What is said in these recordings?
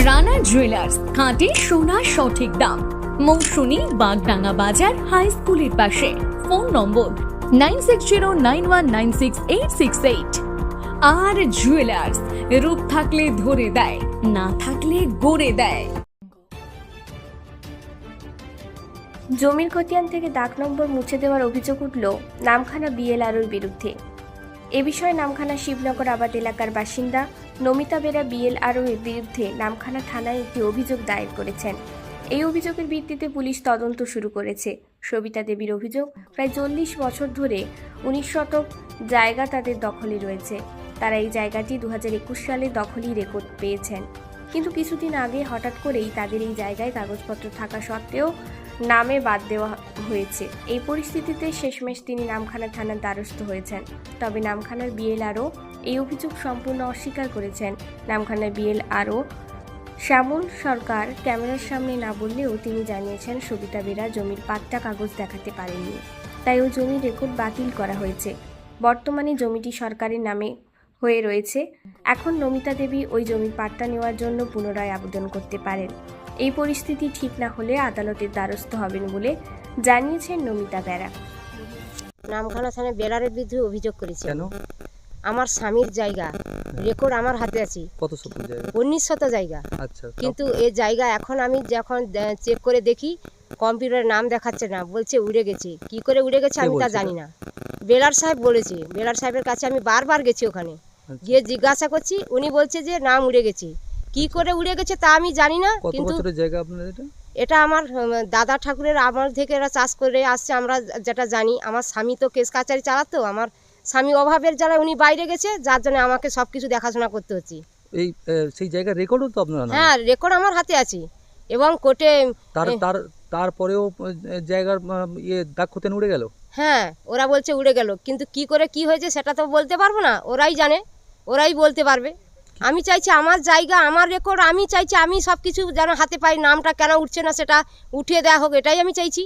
Rana jewellers খাঁটি সোনার সঠিক দাম। মৌসুমী বাগডাঙ্গা বাজার হাই স্কুলের পাশে। Phone number nine six zero nine one nine six eight six eight আর জুয়েলার্স রূপ থাকলে ধরে দেয়, না থাকলে গড়ে দেয়। জমির খতিয়ান থেকে দাগ নম্বর মুছে দেওয়ার অভিযোগ উঠল নামখানা বিএলআরওর বিরুদ্ধে। এ বিষয়ে নামখানা শিবনগর আবাদ এলাকার বাসিন্দা নমিতা বেরা বিএলআরও এর বিরুদ্ধে নামখানা থানায় একটি অভিযোগ দায়ের করেছেন। এই অভিযোগের ভিত্তিতে পুলিশ তদন্ত শুরু করেছে। সবিতা দেবীর অভিযোগ, প্রায় চল্লিশ বছর ধরে উনিশ শতক জায়গা তাদের দখলে রয়েছে। তারা এই জায়গাটি দু হাজার একুশ সালে দখলই রেকর্ড পেয়েছেন। কিন্তু কিছুদিন আগে হঠাৎ করেই তাদের এই জায়গায় কাগজপত্র থাকা সত্ত্বেও নামে বাদ দেওয়া হয়েছে। এই পরিস্থিতিতে শেষমেশ তিনি নামখানা থানার দ্বারস্থ হয়েছেন। তবে নামখানার বিএলআরও এই অভিযোগ সম্পূর্ণ অস্বীকার করেছেন। নামখানার বিএলআরও শ্যামল সরকার ক্যামেরার সামনে না বললেও তিনি জানিয়েছেন সবিতা বেরা জমির পাট্টা কাগজ দেখাতে পারেননি। তাই ও জমির রেকর্ড বাতিল করা হয়েছে। বর্তমানে জমিটি সরকারের নামে হয়ে রয়েছে। এখন নমিতা দেবী ওই জমির পাট্টা নেওয়ার জন্য পুনরায় আবেদন করতে পারেন। এই পরিস্থিতি ঠিক না হলে আদালতের দ্বারস্থ হবেন বলে জানিয়েছেন নমিতা বেরা। নামখানা থানায় বেলারের বিরুদ্ধে অভিযোগ করেছে। কেন? আমার স্বামীর জায়গা রেকর্ড আমার হাতে আছে। কত শতক জায়গা? উনিশ শত জায়গা। আচ্ছা কিন্তু এই জায়গা এখন আমি যখন চেক করে দেখি কম্পিউটারে নাম দেখাচ্ছে না বলছে উড়ে গেছে। কি করে উড়ে গেছে আমি তা জানি না। বেলার সাহেব বলেছে বেলার সাহেবের কাছে আমি বারবার গেছি ওখানে। গিয়ে জিজ্ঞাসা করছি উনি বলছে যে নাম উড়ে গেছে। কি করে উড়ে গেছে তা আমি জানি না কিন্তু জায়গা আপনার এটা? এটা আমার দাদা ঠাকুরের আমল থেকে এরা চাষ করে আসছে আমরা যেটা জানি। আমার স্বামী তো কেস কাচারি চালাতো আমার স্বামী অভাবের যারা উনি বাইরে গেছে যার জন্য আমাকে সব কিছু দেখাশোনা করতে হচ্ছে। এই সেই জায়গার রেকর্ডও তো আপনার হ্যাঁ রেকর্ড আমার হাতে আছে। এবং কোর্টে তার তার তারপরেও জায়গার ইয়ে দাগ খতেন উড়ে গেল? হ্যাঁ ওরা বলছে উড়ে গেল। কিন্তু কি করে কি হয়েছে সেটা তো বলতে পারব না। ওরাই জানে, ওরাই বলতে পারবে। আমি চাইছি আমার জায়গা, আমার রেকর্ড আমি চাইছি আমি সব কিছু যেন হাতে পাই, নামটা কেন উঠছে না সেটা উঠিয়ে দেওয়া হোক, এটাই আমি চাইছি।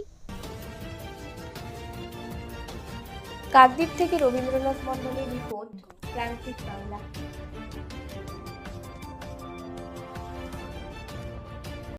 কাকদ্বীপ থেকে রবীন্দ্রনাথ মন্ডলের রিপোর্ট প্রান্তিক বাংলা।